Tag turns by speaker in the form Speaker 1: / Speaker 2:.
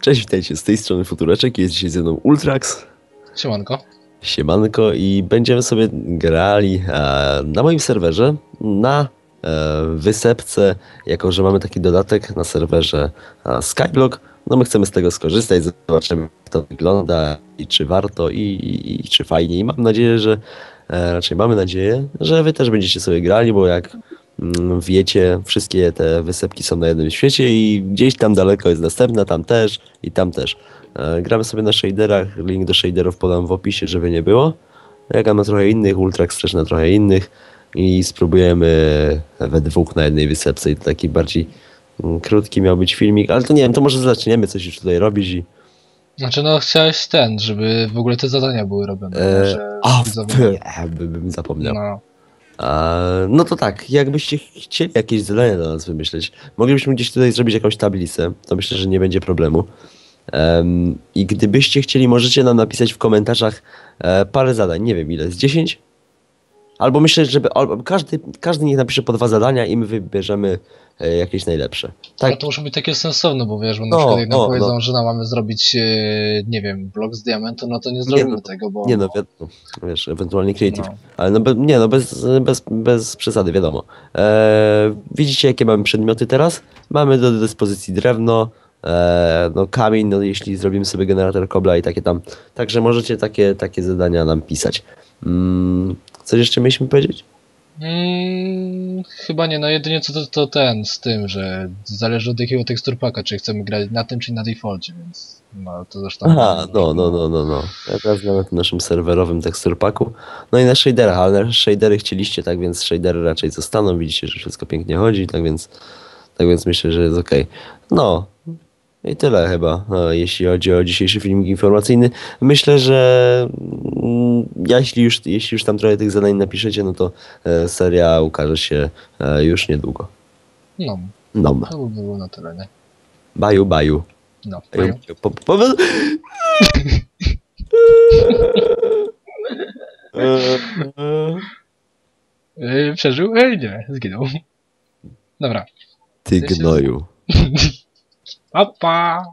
Speaker 1: Cześć, witajcie, z tej strony Futureczek, jest dzisiaj ze mną Ultrax,
Speaker 2: Siemanko.
Speaker 1: siemanko i będziemy sobie grali e, na moim serwerze na e, wysepce, jako że mamy taki dodatek na serwerze e, Skyblock, no my chcemy z tego skorzystać, zobaczymy jak to wygląda i czy warto i, i, i czy fajnie. I mam nadzieję, że e, raczej mamy nadzieję, że wy też będziecie sobie grali, bo jak wiecie, wszystkie te wysepki są na jednym świecie i gdzieś tam daleko jest następna, tam też i tam też. E, Gramy sobie na shaderach, link do shaderów podam w opisie, żeby nie było. Ja gram na trochę innych, Ultrax też na trochę innych i spróbujemy we dwóch na jednej wysepce i to taki bardziej mm, krótki miał być filmik, ale to nie wiem, to może zaczniemy coś już tutaj robić i...
Speaker 2: Znaczy no chciałeś ten, żeby w ogóle te zadania były robione.
Speaker 1: E,
Speaker 2: że
Speaker 1: a, bym zapomniał.
Speaker 2: no.
Speaker 1: No to tak, jakbyście chcieli jakieś zadania dla nas wymyśleć, moglibyśmy gdzieś tutaj zrobić jakąś tablicę, to myślę, że nie będzie problemu. Em, I gdybyście chcieli, możecie nam napisać w komentarzach e, parę zadań, nie wiem ile, z 10? Albo myślę, żeby albo każdy, każdy niech napisze po dwa zadania i my wybierzemy e, jakieś najlepsze.
Speaker 2: Tak.
Speaker 1: Tak,
Speaker 2: to muszą być takie sensowne, bo wiesz, bo na
Speaker 1: No,
Speaker 2: przykład jak nam
Speaker 1: no,
Speaker 2: powiedzą,
Speaker 1: no.
Speaker 2: że nam mamy zrobić, e, nie wiem, blok z diamentu, no to nie zrobimy
Speaker 1: no,
Speaker 2: tego, bo...
Speaker 1: nie no, wiadomo, wiesz, ewentualnie creative.
Speaker 2: No.
Speaker 1: Ale no, nie no, bez, bez, bez przesady, wiadomo. E, widzicie, jakie mamy przedmioty teraz? Mamy do dyspozycji drewno, no kamień, no jeśli zrobimy sobie generator kobla i takie tam. Także możecie takie, takie zadania nam pisać. Mm, coś jeszcze mieliśmy powiedzieć?
Speaker 2: Mm, chyba nie, no jedynie co to, to ten, z tym, że zależy od jakiego teksturpaka, czy chcemy grać na tym, czy na defaulcie, więc no to zresztą...
Speaker 1: Aha, no, no, no, no, no. Ja teraz gram na tym naszym serwerowym teksturpaku. No i na shaderach, ale na shadery chcieliście, tak więc shadery raczej zostaną. Widzicie, że wszystko pięknie chodzi, tak więc, tak więc myślę, że jest ok. No. I tyle chyba, no, jeśli chodzi o dzisiejszy filmik informacyjny. Myślę, że jeśli już, jeśli już tam trochę tych zadań napiszecie, no to e, seria ukaże się e, już niedługo.
Speaker 2: No,
Speaker 1: No,
Speaker 2: to by było na tyle, nie?
Speaker 1: baju, baju.
Speaker 2: No,
Speaker 1: Po, po, po...
Speaker 2: Yy, przeżył? Ej, nie, zginął. Dobra.
Speaker 1: Ty gnoju.
Speaker 2: Pa, pa!